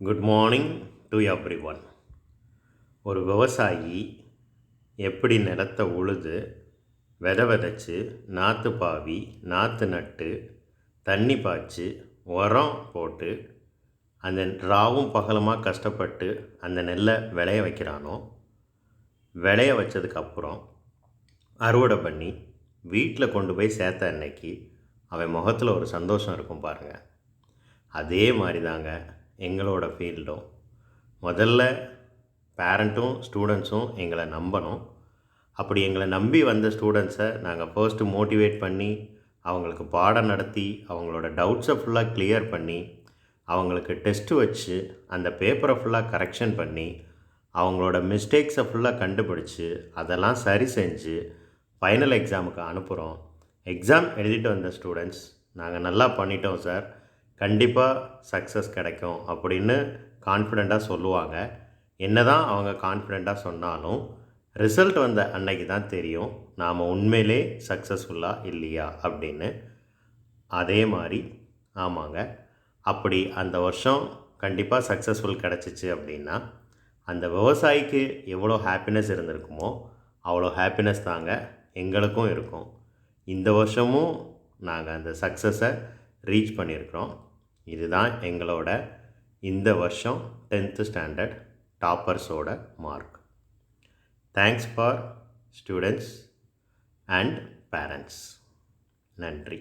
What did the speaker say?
Good morning to everyone ஒரு விவசாயி எப்படி நிலத்தை உழுது விதை விதைச்சி நாற்று பாவி நாற்று நட்டு தண்ணி பாய்ச்சி உரம் போட்டு அந்த ராவும் பகலுமாக கஷ்டப்பட்டு அந்த நெல்லை விளைய வைக்கிறானோ விளைய வச்சதுக்கப்புறம் அறுவடை பண்ணி வீட்டில் கொண்டு போய் சேர்த்த அன்னைக்கு அவன் முகத்தில் ஒரு சந்தோஷம் இருக்கும் பாருங்கள் அதே மாதிரி தாங்க எங்களோட ஃபீல்டும். முதல்ல பேரண்ட்டும் ஸ்டூடெண்ட்ஸும் எங்களை நம்பணும். அப்படி எங்களை நம்பி வந்த ஸ்டூடெண்ட்ஸை நாங்கள் ஃபர்ஸ்ட்டு மோட்டிவேட் பண்ணி அவங்களுக்கு பாடம் நடத்தி அவங்களோட டவுட்ஸை ஃபுல்லாக கிளியர் பண்ணி அவங்களுக்கு டெஸ்ட்டு வச்சு அந்த பேப்பரை ஃபுல்லாக கரெக்ஷன் பண்ணி அவங்களோட மிஸ்டேக்ஸை ஃபுல்லாக கண்டுபிடிச்சி அதெல்லாம் சரி செஞ்சு ஃபைனல் எக்ஸாமுக்கு அனுப்புகிறோம் எக்ஸாம் எழுதிட்டு வந்த ஸ்டூடெண்ட்ஸ் நாங்கள் நல்லா பண்ணிட்டோம் சார் கண்டிப்பாக சக்ஸஸ் கிடைக்கும் அப்படின்னு கான்ஃபிடெண்ட்டாக சொல்லுவாங்க. என்ன தான் அவங்க கான்ஃபிடெண்ட்டாக சொன்னாலும் ரிசல்ட் வந்த அன்னைக்கு தான் தெரியும் நாம் உண்மையிலே சக்ஸஸ்ஃபுல்லாக இல்லையா அப்படின்னு. அதே மாதிரி ஆமாங்க அப்படி அந்த வருஷம் கண்டிப்பாக சக்ஸஸ்ஃபுல் கிடச்சிச்சு அப்படின்னா அந்த விவசாயிக்கு எவ்வளோ ஹாப்பினஸ் இருந்திருக்குமோ அவ்வளோ ஹாப்பினஸ் தாங்க எங்களுக்கும் இருக்கும். இந்த வருஷமும் நாங்கள் அந்த சக்ஸஸை ரீச் பண்ணியிருக்கிறோம். இதுதான் எங்களோட இந்த வருஷம் tenth standard டாப்பர்ஸோட mark thanks for students and parents நன்றி.